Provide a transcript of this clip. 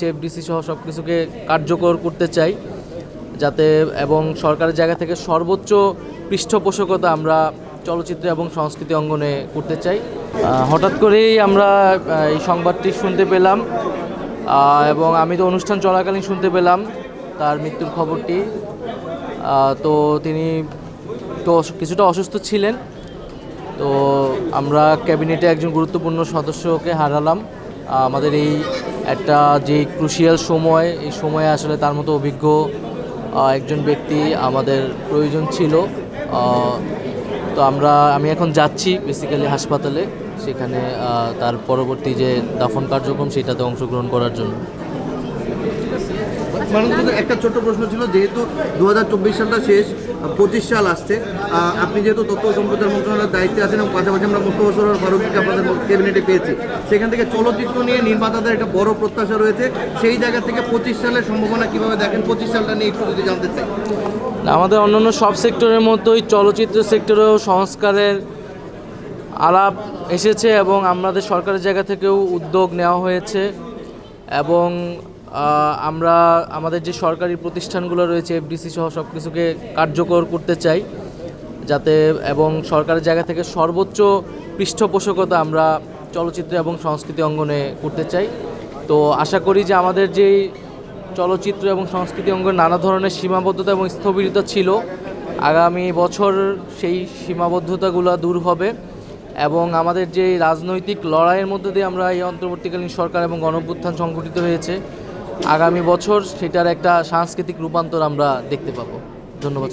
রয়েছে এফডিসি সহ সব কিছুকে কার্যকর করতে চাই, যাতে এবং সরকারের জায়গা থেকে সর্বোচ্চ পৃষ্ঠপোষকতা আমরা চলচ্চিত্র এবং সংস্কৃতি অঙ্গনে করতে চাই। হঠাৎ করেই আমরা এই সংবাদটি শুনতে পেলাম। এবং আমি তো অনুষ্ঠান চলাকালীন শুনতে পেলাম তার মৃত্যুর খবরটি। তো তিনি তো কিছুটা অসুস্থ ছিলেন। তো আমরা ক্যাবিনেটে একজন গুরুত্বপূর্ণ সদস্যকে হারালাম। আমাদের এই একটা যে ক্রুশিয়াল সময়, এই সময়ে আসলে তার মতো অভিজ্ঞ একজন ব্যক্তি আমাদের প্রয়োজন ছিল। তো আমরা, আমি এখন যাচ্ছি বেসিক্যালি হাসপাতালে, সেখানে তার পরবর্তী যে দাফন কার্যক্রম, সেটাতে অংশগ্রহণ করার জন্য। একটা ছোট্ট প্রশ্ন ছিল, যেহেতু দু হাজার চব্বিশ সালটা শেষ পঁচিশ সাল আসছে আপনি যেহেতু তথ্য সম্প্রচার মন্ত্রণালয়ের দায়িত্বে আছেন এবং পাশাপাশি আমরা মোস্তফা সরোয়ার ফারুকিকে আপনাদের ক্যাবিনেটে পেয়েছি, সেখান থেকে চলচ্চিত্র নিয়ে নির্মাতাদের একটা বড় প্রত্যাশা রয়েছে, সেই জায়গা থেকে পঁচিশ সালের সম্ভাবনা কীভাবে দেখেন? পঁচিশ সালটা নিয়ে একটু যদি জানতে চাই। আমাদের অন্যান্য সব সেক্টরের মতোই চলচ্চিত্র সেক্টরেও সংস্কারের আলাপ এসেছে এবং আমাদের সরকারের জায়গা থেকেও উদ্যোগ নেওয়া হয়েছে এবং আমরা আমাদের যে সরকারি প্রতিষ্ঠানগুলো রয়েছে এফডিসি সহ সব কিছুকে কার্যকর করতে চাই, যাতে এবং সরকারের জায়গা থেকে সর্বোচ্চ পৃষ্ঠপোষকতা আমরা চলচ্চিত্র এবং সংস্কৃতি অঙ্গনে করতে চাই। তো আশা করি যে আমাদের যেই চলচ্চিত্র এবং সংস্কৃতি অঙ্গনে নানা ধরনের সীমাবদ্ধতা এবং স্থবিরতা ছিল, আগামী বছর সেই সীমাবদ্ধতাগুলো দূর হবে এবং আমাদের যে রাজনৈতিক লড়াইয়ের মধ্যে দিয়ে আমরা এই অন্তর্বর্তীকালীন সরকার এবং গণঅভ্যুত্থান সংগঠিত হয়েছে আগামী বছর সেটার একটা সাংস্কৃতিক রূপান্তর আমরা দেখতে পাবো ধন্যবাদ।